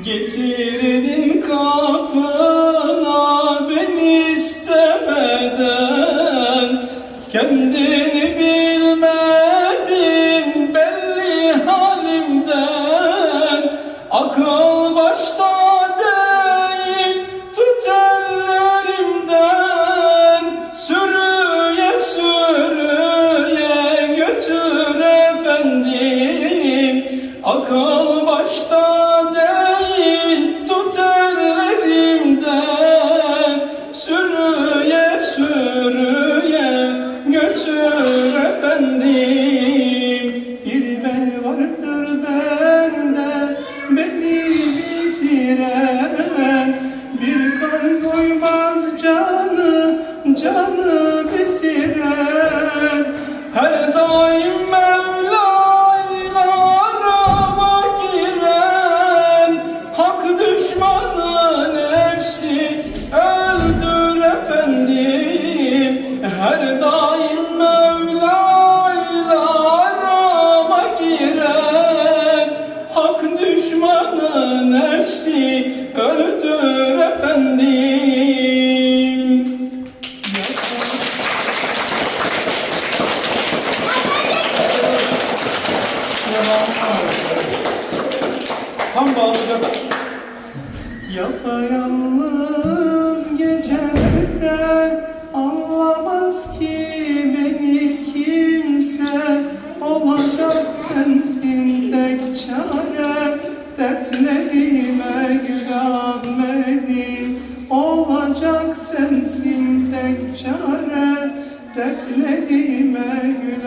Getirdin kapına beni istemeden. Kendini bilmedin belli halimden. Akıl başta canı Her daim Mevla'yla arama giren Hak düşmanı nefsi öldür efendim. Her daim Mevla'yla arama giren Hak düşmanı nefsi öldür Tam bağlayacak. Yapayalnız gecelerde anlamaz ki beni kimse. Olacak sensin tek çare. Dertlerime gül Ahmet'im olacak sensin tek çare. Dertlerime gül